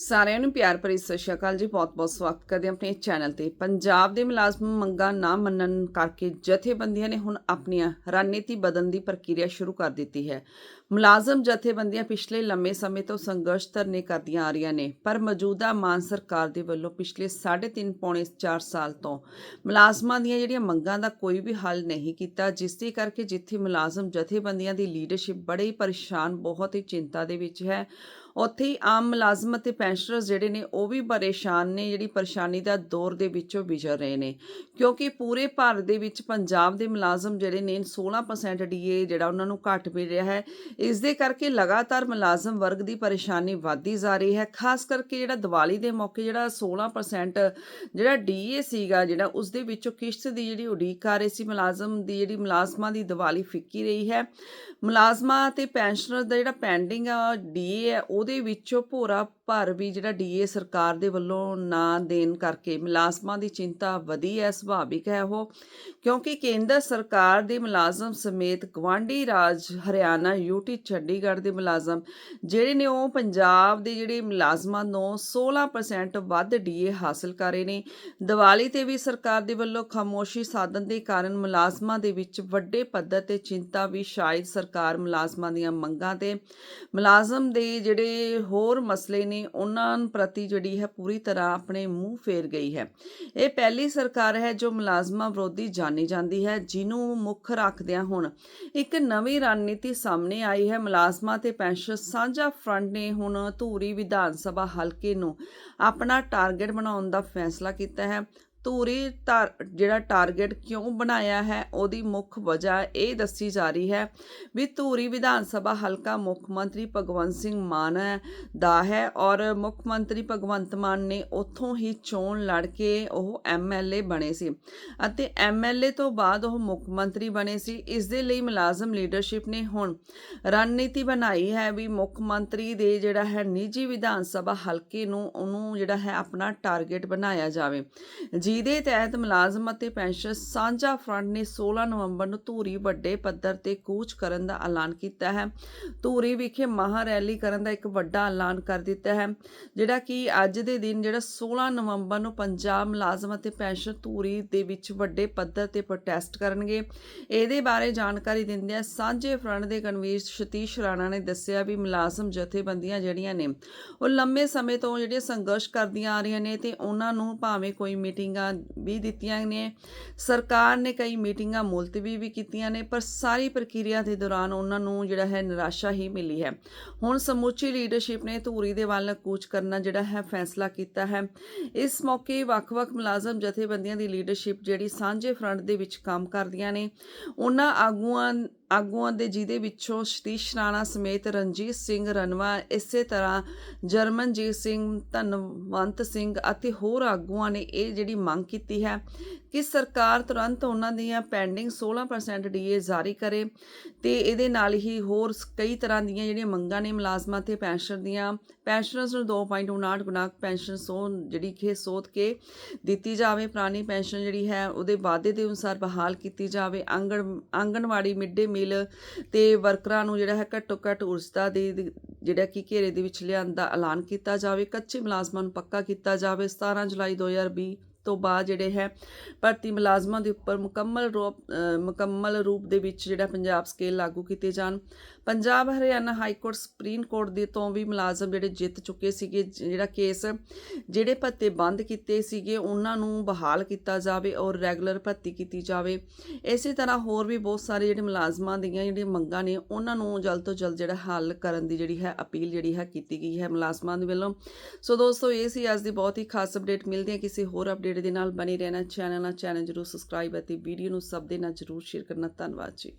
ਸਾਰਿਆਂ ਨੂੰ ਪਿਆਰ ਭਰੀ ਸਤਿ ਸ਼੍ਰੀ ਅਕਾਲ ਜੀ। ਬਹੁਤ-ਬਹੁਤ ਸਵਾਗਤ ਕਰਦੇ ਆਪਣੇ ਚੈਨਲ ਤੇ। ਪੰਜਾਬ ਦੇ ਮੁਲਾਜ਼ਮ ਮੰਗਾਂ ਨਾ ਮੰਨਣ ਕਰਕੇ ਜਥੇਬੰਦੀਆਂ ਨੇ ਹੁਣ ਆਪਣੀਆਂ ਰਣਨੀਤੀ ਬਦਲਣ ਦੀ ਪ੍ਰਕਿਰਿਆ ਸ਼ੁਰੂ ਕਰ ਦਿੱਤੀ ਹੈ। ਮੁਲਾਜ਼ਮ ਜਥੇਬੰਦੀਆਂ ਪਿਛਲੇ ਲੰਮੇ ਸਮੇਂ ਤੋਂ ਸੰਘਰਸ਼ ਧਰਨੇ ਕਰਦੀਆਂ ਆ ਰਹੀਆਂ ਨੇ, ਪਰ ਮੌਜੂਦਾ ਮਾਨ ਸਰਕਾਰ ਦੇ ਵੱਲੋਂ ਪਿਛਲੇ 3.5 ਪੌਣੇ 4 ਸਾਲ ਤੋਂ ਮੁਲਾਜ਼ਮਾਂ ਦੀਆਂ ਜਿਹੜੀਆਂ ਮੰਗਾਂ ਦਾ ਕੋਈ ਵੀ ਹੱਲ ਨਹੀਂ ਕੀਤਾ, ਜਿਸ ਦੇ ਕਰਕੇ ਜਿੱਥੇ ਮੁਲਾਜ਼ਮ ਜਥੇਬੰਦੀਆਂ ਦੀ ਲੀਡਰਸ਼ਿਪ ਬੜੇ ਹੀ ਪਰੇਸ਼ਾਨ, ਬਹੁਤ ਹੀ ਚਿੰਤਾ ਦੇ ਵਿੱਚ ਹੈ। ਉੱਥੇ ਹੀ ਆਮ ਮੁਲਾਜ਼ਮ ਅਤੇ ਪੈਨਸ਼ਨਰਸ ਜਿਹੜੇ ਨੇ ਉਹ ਵੀ ਪਰੇਸ਼ਾਨ ਨੇ, ਜਿਹੜੀ ਪਰੇਸ਼ਾਨੀ ਦਾ ਦੌਰ ਦੇ ਵਿੱਚੋਂ ਵਿਚਰ ਰਹੇ ਨੇ। ਕਿਉਂਕਿ ਪੂਰੇ ਭਾਰਤ ਦੇ ਵਿੱਚ ਪੰਜਾਬ ਦੇ ਮੁਲਾਜ਼ਮ ਜਿਹੜੇ ਨੇ 16% ਡੀਏ ਜਿਹੜਾ ਉਹਨਾਂ ਨੂੰ ਘੱਟ ਮਿਲ ਰਿਹਾ ਹੈ। ਇਸ ਦੇ ਕਰਕੇ ਲਗਾਤਾਰ ਮੁਲਾਜ਼ਮ ਵਰਗ ਦੀ ਪਰੇਸ਼ਾਨੀ ਵਧਦੀ ਜਾ ਰਹੀ ਹੈ। ਖਾਸ ਕਰਕੇ ਜਿਹੜਾ ਦੀਵਾਲੀ ਦੇ ਮੌਕੇ ਜਿਹੜਾ 16% ਜਿਹੜਾ ਡੀਏ ਸੀਗਾ ਜਿਹੜਾ, ਉਸ ਦੇ ਵਿੱਚੋਂ ਕਿਸ਼ਤ ਦੀ ਜਿਹੜੀ ਉਡੀਕ ਕਰ ਰਹੀ ਸੀ, ਮੁਲਾਜ਼ਮ ਦੀ ਜਿਹੜੀ ਮੁਲਾਜ਼ਮਾਂ ਦੀ ਦੀਵਾਲੀ ਫਿੱਕੀ ਰਹੀ ਹੈ। ਮੁਲਾਜ਼ਮਾਂ ਤੇ ਪੈਨਸ਼ਨਰ ਦਾ ਜਿਹੜਾ ਪੈਂਡਿੰਗ ਆ, ਡੀਏ ਹੈ ਉਹ ਉਹਦੇ ਵਿੱਚੋਂ ਭੋਰਾ ਭਰ ਵੀ ਜਿਹੜਾ ਡੀਏ ਸਰਕਾਰ ਦੇ ਵੱਲੋਂ ਨਾ ਦੇਣ ਕਰਕੇ ਮੁਲਾਜ਼ਮਾਂ ਦੀ ਚਿੰਤਾ ਵਧੀ ਹੈ, ਸੁਭਾਵਿਕ ਹੈ ਉਹ, ਕਿਉਂਕਿ ਕੇਂਦਰ ਸਰਕਾਰ ਦੇ ਮੁਲਾਜ਼ਮ ਸਮੇਤ ਗਵਾਂਢੀ ਰਾਜ ਹਰਿਆਣਾ ਯੂਟੀ ਚੰਡੀਗੜ੍ਹ ਦੇ ਮੁਲਾਜ਼ਮ ਜਿਹੜੇ ਨੇ ਉਹ ਪੰਜਾਬ ਦੇ ਜਿਹੜੇ ਮੁਲਾਜ਼ਮਾਂ ਨੂੰ 16% ਵੱਧ ਡੀਏ ਹਾਸਲ ਕਰ ਰਹੇ ਨੇ। ਦੀਵਾਲੀ ਤੇ ਵੀ ਸਰਕਾਰ ਦੇ ਵੱਲੋਂ ਖਾਮੋਸ਼ੀ ਸਾਧਨ ਦੇ ਕਾਰਨ ਮੁਲਾਜ਼ਮਾਂ ਦੇ ਵਿੱਚ ਵੱਡੇ ਪੱਧਰ ਤੇ ਚਿੰਤਾ ਵੀ ਸ਼ਾਇਦ ਸਰਕਾਰ ਮੁਲਾਜ਼ਮਾਂ ਦੀਆਂ ਮੰਗਾਂ ਤੇ ਮੁਲਾਜ਼ਮ ਦੇ ਜਿਹੜੇ ਹੋਰ ਮਸਲੇ ਨੇ, ਉਹਨਾਂ ਪ੍ਰਤੀ ਜਿਹੜੀ ਹੈ ਪੂਰੀ ਤਰ੍ਹਾਂ ਆਪਣੇ ਮੂੰਹ ਫੇਰ ਗਈ ਹੈ। ਇਹ ਪਹਿਲੀ ਸਰਕਾਰ ਹੈ ਜੋ ਮੁਲਾਜ਼ਮਾਂ ਵਿਰੋਧੀ ਜਾਣੀ ਜਾਂਦੀ ਹੈ, ਜਿਹਨੂੰ ਮੁੱਖ ਰੱਖਦਿਆਂ ਹੁਣ ਇੱਕ ਨਵੀਂ ਰਣਨੀਤੀ ਸਾਹਮਣੇ ਆਈ ਹੈ। ਮੁਲਾਜ਼ਮਾਂ ਤੇ ਪੈਨਸ਼ਨ ਸਾਂਝਾ ਫਰੰਟ ਨੇ ਹੁਣ ਧੂਰੀ ਵਿਧਾਨ ਸਭਾ ਹਲਕੇ ਨੂੰ ਆਪਣਾ ਟਾਰਗੇਟ ਬਣਾਉਣ ਦਾ ਫੈਸਲਾ ਕੀਤਾ ਹੈ। ਧੂਰੀ ਧਾਰ, ਜਿਹੜਾ ਟਾਰਗੇਟ ਕਿਉਂ ਬਣਾਇਆ ਹੈ, ਉਹਦੀ ਮੁੱਖ ਵਜ੍ਹਾ ਇਹ ਦੱਸੀ ਜਾ ਰਹੀ ਹੈ ਵੀ ਧੂਰੀ ਵਿਧਾਨ ਸਭਾ ਹਲਕਾ ਮੁੱਖ ਮੰਤਰੀ ਭਗਵੰਤ ਸਿੰਘ ਮਾਨ ਹੈ- ਦਾ ਹੈ ਔਰ ਮੁੱਖ ਮੰਤਰੀ ਭਗਵੰਤ ਮਾਨ ਨੇ ਉੱਥੋਂ ਹੀ ਚੋਣ ਲੜ ਕੇ ਉਹ ਐਮਐਲਏ ਬਣੇ ਸੀ ਅਤੇ ਐਮਐਲਏ ਤੋਂ ਬਾਅਦ ਉਹ ਮੁੱਖ ਮੰਤਰੀ ਬਣੇ ਸੀ। ਇਸ ਦੇ ਲਈ ਮੁਲਾਜ਼ਮ ਲੀਡਰਸ਼ਿਪ ਨੇ ਹੁਣ ਰਣਨੀਤੀ ਬਣਾਈ ਹੈ ਵੀ ਮੁੱਖ ਮੰਤਰੀ ਦੇ ਜਿਹੜਾ ਹੈ ਨਿੱਜੀ ਵਿਧਾਨ ਸਭਾ ਹਲਕੇ ਨੂੰ ਉਹਨੂੰ ਜਿਹੜਾ ਹੈ ਆਪਣਾ ਟਾਰਗੇਟ ਬਣਾਇਆ ਜਾਵੇ। ਜੀ ਜਿਹਦੇ ਤਹਿਤ ਮੁਲਾਜ਼ਮ ਅਤੇ ਪੈਨਸ਼ਨ ਸਾਂਝਾ ਫਰੰਟ ਨੇ 16 ਨਵੰਬਰ ਨੂੰ ਧੂਰੀ ਵੱਡੇ ਪੱਧਰ ਤੇ ਕੂਚ ਕਰਨ ਦਾ ਐਲਾਨ ਕੀਤਾ ਹੈ। ਧੂਰੀ ਵਿਖੇ ਮਹਾ ਰੈਲੀ ਕਰਨ ਦਾ ਇੱਕ ਵੱਡਾ ਐਲਾਨ ਕਰ ਦਿੱਤਾ ਹੈ, ਜਿਹੜਾ ਕਿ ਅੱਜ ਦੇ ਦਿਨ ਜਿਹੜਾ 16 ਨਵੰਬਰ ਨੂੰ ਪੰਜਾਬ ਮੁਲਾਜ਼ਮ ਅਤੇ ਪੈਨਸ਼ਨ ਧੂਰੀ ਦੇ ਵਿੱਚ ਵੱਡੇ ਪੱਧਰ ਤੇ ਪ੍ਰੋਟੈਸਟ ਕਰਨਗੇ। ਇਹਦੇ ਬਾਰੇ ਜਾਣਕਾਰੀ ਦਿੰਦਿਆਂ ਸਾਂਝੇ ਫਰੰਟ ਦੇ ਕਨਵੀਨਰ ਸਤੀਸ਼ ਰਾਣਾ ਨੇ ਦੱਸਿਆ ਵੀ ਮੁਲਾਜ਼ਮ ਜਥੇਬੰਦੀਆਂ ਜਿਹੜੀਆਂ ਨੇ, ਉਹ ਲੰਮੇ ਸਮੇਂ ਤੋਂ ਜਿਹੜੀਆਂ ਸੰਘਰਸ਼ ਕਰਦੀਆਂ ਆ ਰਹੀਆਂ ਨੇ ਤੇ ਉਹਨਾਂ ਨੂੰ ਭਾਵੇਂ ਕੋਈ ਮੀਟਿੰਗ ਵੀ ਦਿੱਤੀਆਂ ਨੇ। ਸਰਕਾਰ ਨੇ ਕਈ ਮੀਟਿੰਗਾਂ ਮੁਲਤਵੀ ਵੀ ਕੀਤੀਆਂ ਨੇ, ਪਰ ਸਾਰੀ ਪ੍ਰਕਿਰਿਆ ਦੇ ਦੌਰਾਨ ਉਹਨਾਂ ਨੂੰ ਜਿਹੜਾ ਹੈ ਨਿਰਾਸ਼ਾ ਹੀ ਮਿਲੀ ਹੈ। ਹੁਣ ਸਮੁੱਚੀ ਲੀਡਰਸ਼ਿਪ ਨੇ ਧੂਰੀ ਦੇ ਵੱਲ ਕੂਚ ਕਰਨਾ ਜਿਹੜਾ ਹੈ ਫੈਸਲਾ ਕੀਤਾ ਹੈ। ਇਸ ਮੌਕੇ ਵੱਖ-ਵੱਖ ਮੁਲਾਜ਼ਮ ਜਥੇਬੰਦੀਆਂ ਦੀ ਲੀਡਰਸ਼ਿਪ ਜਿਹੜੀ ਸਾਂਝੇ ਫਰੰਟ ਦੇ ਵਿੱਚ ਕੰਮ ਕਰਦੀਆਂ ਨੇ। ਉਹਨਾਂ ਆਗੂਆਂ ਆਗੂਆਂ ਦੇ ਜਿਹਦੇ ਵਿੱਚੋਂ ਸਤੀਸ਼ ਰਾਣਾ ਸਮੇਤ ਰਣਜੀਤ ਸਿੰਘ ਰਣਵਾ, ਇਸੇ ਤਰ੍ਹਾਂ ਜਰਮਨਜੀਤ ਸਿੰਘ, ਧਨਵੰਤ ਸਿੰਘ ਅਤੇ ਹੋਰ ਆਗੂਆਂ ਨੇ ਇਹ ਜਿਹੜੀ ਮੰਗ ਕੀਤੀ ਹੈ ਕਿ ਸਰਕਾਰ ਤੁਰੰਤ ਉਹਨਾਂ ਦੀਆਂ ਪੈਂਡਿੰਗ 16% ਡੀਏ ਜਾਰੀ ਕਰੇ ਤੇ ਇਹਦੇ ਨਾਲ ਹੀ ਹੋਰ ਕਈ ਤਰ੍ਹਾਂ ਦੀਆਂ ਜਿਹੜੀਆਂ ਮੰਗਾਂ ਨੇ ਮੁਲਾਜ਼ਮਾਂ ਤੇ ਪੈਨਸ਼ਨ ਦੀਆਂ, ਪੈਨਸ਼ਨਰਸ ਨੂੰ 2.59 ਗੁਣਾ ਪੈਨਸ਼ਨ ਸੋ ਜਿਹੜੀ ਕਿ ਸੋਧ ਕੇ ਦਿੱਤੀ ਜਾਵੇ, ਪੁਰਾਣੀ ਪੈਨਸ਼ਨ ਜਿਹੜੀ ਹੈ ਉਹਦੇ ਵਾਅਦੇ ਦੇ ਅਨੁਸਾਰ ਬਹਾਲ ਕੀਤੀ ਜਾਵੇ। ਆਂਗਣ ਆਂਗਣਵਾੜੀ ਮਿਡ ਡੇ ਮੀਲ ਤੇ ਵਰਕਰਾਂ ਨੂੰ ਜਿਹੜਾ ਹੈ ਘੱਟੋ ਘੱਟ ਉਰਜਤਾ ਦੇ ਦੇ- ਜਿਹੜਾ ਕਿ ਘੇਰੇ ਦੇ ਵਿੱਚ ਲਿਆਉਣ ਦਾ ਐਲਾਨ ਕੀਤਾ ਜਾਵੇ, ਕੱਚੇ ਮੁਲਾਜ਼ਮਾਂ ਨੂੰ ਪੱਕਾ ਕੀਤਾ ਜਾਵੇ। 17 ਜੁਲਾਈ 2020 ਤੋਂ ਬਾਅਦ ਜਿਹੜੇ ਹੈ ਭਰਤੀ ਮੁਲਾਜ਼ਮਾਂ ਦੇ ਉੱਪਰ ਮੁਕੰਮਲ ਰੂਪ ਮੁਕੰਮਲ ਰੂਪ ਦੇ ਵਿੱਚ ਜਿਹੜਾ ਪੰਜਾਬ ਸਕੇਲ ਲਾਗੂ ਕੀਤੇ ਜਾਣ। Punjab Haryana high court supreme court ਦੇ ਤੋਂ ਵੀ ਮੁਲਾਜ਼ਮ ਜਿਹੜੇ ਜਿੱਤ ਚੁੱਕੇ ਸੀਗੇ, ਜਿਹੜਾ ਕੇਸ ਜਿਹੜੇ ਭੱਤੇ ਬੰਦ ਕੀਤੇ ਸੀਗੇ, ਉਹਨਾਂ ਨੂੰ ਬਹਾਲ ਕੀਤਾ ਜਾਵੇ ਔਰ ਰੈਗੂਲਰ ਭਰਤੀ ਕੀਤੀ ਜਾਵੇ। ਇਸੇ ਤਰ੍ਹਾਂ ਹੋਰ ਵੀ ਬਹੁਤ ਸਾਰੇ ਜਿਹੜੇ ਮੁਲਾਜ਼ਮਾਂ ਦੀਆਂ ਜਿਹੜੀਆਂ ਮੰਗਾਂ ਨੇ, ਉਹਨਾਂ ਨੂੰ ਜਲਦ ਤੋਂ ਜਲਦ ਜਿਹੜਾ ਹੱਲ ਕਰਨ ਦੀ ਜਿਹੜੀ ਹੈ ਅਪੀਲ ਜਿਹੜੀ ਹੈ ਕੀਤੀ ਗਈ ਹੈ ਮੁਲਾਜ਼ਮਾਂ ਦੇ ਵੱਲੋਂ। ਸੋ ਦੋਸਤੋ, ਇਹ ਸੀ ਅੱਜ ਦੀ ਬਹੁਤ ਹੀ ਖਾਸ ਅਪਡੇਟ। ਮਿਲਦੀ ਹੈ ਕਿਸੇ ਹੋਰ ਅਪਡੇਟ ਦੇ ਨਾਲ। ਬਣੇ ਰਹਿਣਾ, ਚੈਨਲ ਨਾਲ। ਚੈਨਲ ਜਰੂਰ ਸਬਸਕ੍ਰਾਈਬ ਅਤੇ ਵੀਡੀਓ ਨੂੰ ਸਭ ਦੇ ਨਾਲ ਜਰੂਰ ਸ਼ੇਅਰ ਕਰਨਾ। ਧੰਨਵਾਦ ਜੀ।